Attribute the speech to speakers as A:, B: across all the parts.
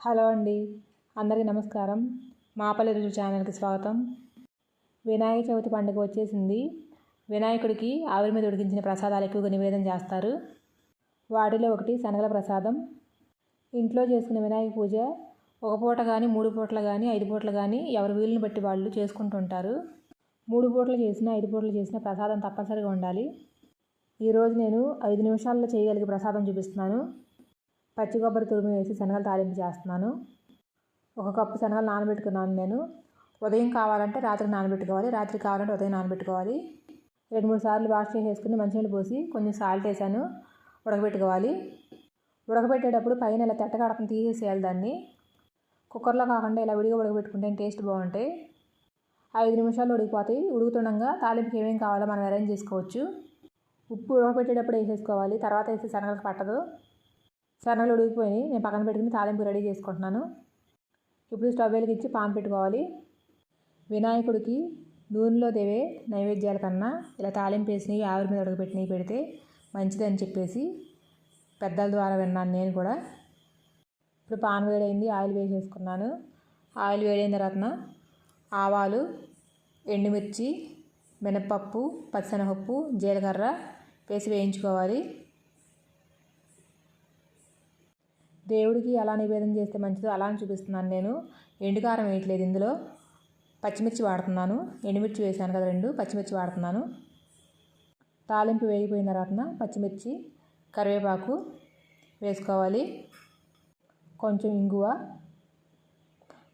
A: Hello అండి. అందరికీ నమస్కారం. మాపల్లి రుచి ఛానల్కి స్వాగతం. వినాయక చవితి పండుగ వచ్చేసింది. వినాయకుడికి ఆవిరి మీద ఉడికించిన ప్రసాదాలు ఎక్కువగా నివేదన చేస్తారు. వాటిలో ఒకటి శనగల ప్రసాదం. ఇంట్లో చేసుకునే వినాయక పూజ ఒక పూట కానీ మూడు పూటలు కానీ ఐదు పూటలు కానీ ఎవరి వీలుని బట్టి వాళ్ళు చేసుకుంటుంటారు. మూడు పూటలు చేసిన ఐదు పూటలు చేసిన ప్రసాదం తప్పనిసరిగా ఉండాలి. ఈరోజు నేను ఐదు నిమిషాల్లో చేయగలిగే ప్రసాదం చూపిస్తున్నాను. పచ్చి కొబ్బరి తురుము వేసి శనగలు తాలింపు చేస్తున్నాను. ఒక కప్పు శనగలు నానబెట్టుకున్నాను నేను. ఉదయం కావాలంటే రాత్రి నానబెట్టుకోవాలి. రాత్రి కావాలంటే ఉదయం నానబెట్టుకోవాలి. రెండు మూడు సార్లు వాష్ చేసేసుకుని మంచినీళ్ళు పోసి కొంచెం సాల్ట్ వేసాను. ఉడకబెట్టుకోవాలి. ఉడకబెట్టేటప్పుడు పైన ఇలా తెట్టగడపని తీసేసేయాలి దాన్ని. కుక్కర్లో కాకుండా ఇలా విడిగా ఉడకబెట్టుకుంటే టేస్ట్ బాగుంటాయి. ఐదు నిమిషాలు ఉడికిపోతాయి. ఉడుకుతుండగా తాలింపుకి ఏమేమి కావాలో మనం అరేంజ్ చేసుకోవచ్చు. ఉప్పు ఉడకబెట్టేటప్పుడు వేసేసుకోవాలి. తర్వాత వేసి శనగలకు పట్టదు. సన్నలు ఉడికిపోయి నేను పక్కన పెట్టుకుని తాలింపు రెడీ చేసుకుంటున్నాను. ఇప్పుడు స్టవ్ వెలిగించి పాన్ పెట్టుకోవాలి. వినాయకుడికి నూనెలో దేవే నైవేద్యాల కన్నా ఇలా తాలింపు వేసినవి ఆవిరి మీద ఉడకబెట్టినవి పెడితే మంచిదని చెప్పేసి పెద్దల ద్వారా విన్నాను నేను కూడా. ఇప్పుడు పాన్ వేడైంది ఆయిల్ వేసేసుకున్నాను. ఆయిల్ వేడైన తర్వాత ఆవాలు ఎండుమిర్చి మినపప్పు పచ్చనపప్పు జీలకర్ర వేసి వేయించుకోవాలి. దేవుడికి ఎలా నివేదన చేస్తే మంచిదో అలా అని చూపిస్తున్నాను నేను. ఎండుకారం వేయట్లేదు ఇందులో. పచ్చిమిర్చి వాడుతున్నాను. ఎండుమిర్చి వేసాను కదా రెండు. పచ్చిమిర్చి వాడుతున్నాను. తాలింపు వేగిపోయిన తర్వాత పచ్చిమిర్చి కరివేపాకు వేసుకోవాలి. కొంచెం ఇంగువ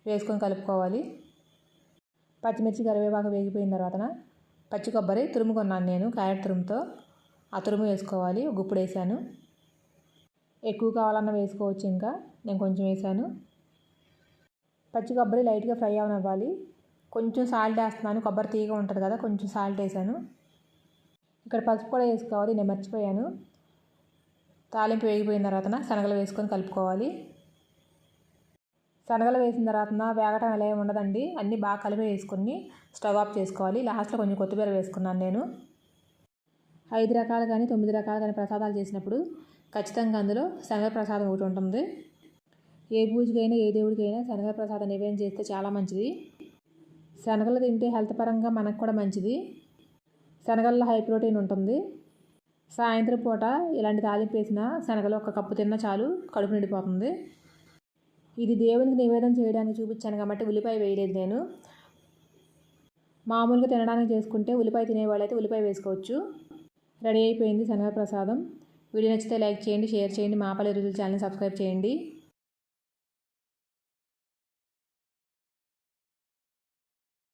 A: వేసుకొని కలుపుకోవాలి. పచ్చిమిర్చి కరివేపాకు వేగిపోయిన తర్వాత పచ్చి కొబ్బరి తురుముకున్నాను నేను క్యారెట్ తురుముతో. ఆ తురుము వేసుకోవాలి. గుప్పుడు వేసాను ఎక్కువ కావాలన్నా వేసుకోవచ్చు ఇంకా. నేను కొంచెం వేసాను. పచ్చి కొబ్బరి లైట్గా ఫ్రై అవనివ్వాలి. కొంచెం సాల్ట్ వేస్తున్నాను. కొబ్బరి తీగ ఉంటుంది కదా కొంచెం సాల్ట్ వేసాను. ఇక్కడ పసుపు కూడా వేసుకోవాలి. నేను మర్చిపోయాను. తాలింపు వేగిపోయిన తర్వాత శనగలు వేసుకొని కలుపుకోవాలి. శనగలు వేసిన తర్వాత వేగటం ఎలా ఉండదండి. అన్నీ బాగా కలిపి వేసుకుని స్టవ్ ఆఫ్ చేసుకోవాలి. లాస్ట్లో కొంచెం కొత్తిమీర వేసుకున్నాను నేను. ఐదు రకాలు కానీ తొమ్మిది రకాలు కానీ ప్రసాదాలు చేసినప్పుడు ఖచ్చితంగా అందులో శనగ ప్రసాదం ఒకటి ఉంటుంది. ఏ పూజకైనా ఏ దేవుడికైనా శనగ ప్రసాదం నివేదన చేస్తే చాలా మంచిది. శనగలు తింటే హెల్త్ పరంగా మనకు కూడా మంచిది. శనగల్లో హై ప్రోటీన్ ఉంటుంది. సాయంత్రం పూట ఇలాంటి తాలింపు వేసిన శనగలు ఒక కప్పు తిన్నా చాలు కడుపు నిండిపోతుంది. ఇది దేవునికి నివేదన చేయడానికి చూపించాను కాబట్టి ఉల్లిపాయ వేయలేదు నేను. మామూలుగా తినడానికి చేసుకుంటే ఉల్లిపాయ తినేవాళ్ళైతే ఉల్లిపాయ వేసుకోవచ్చు. రెడీ అయిపోయింది శనగ ప్రసాదం. వీడియో నచ్చితే లైక్ చేయండి షేర్ చేయండి మాపల్లి రుచుల ఛానల్ సబ్స్క్రైబ్ చేయండి.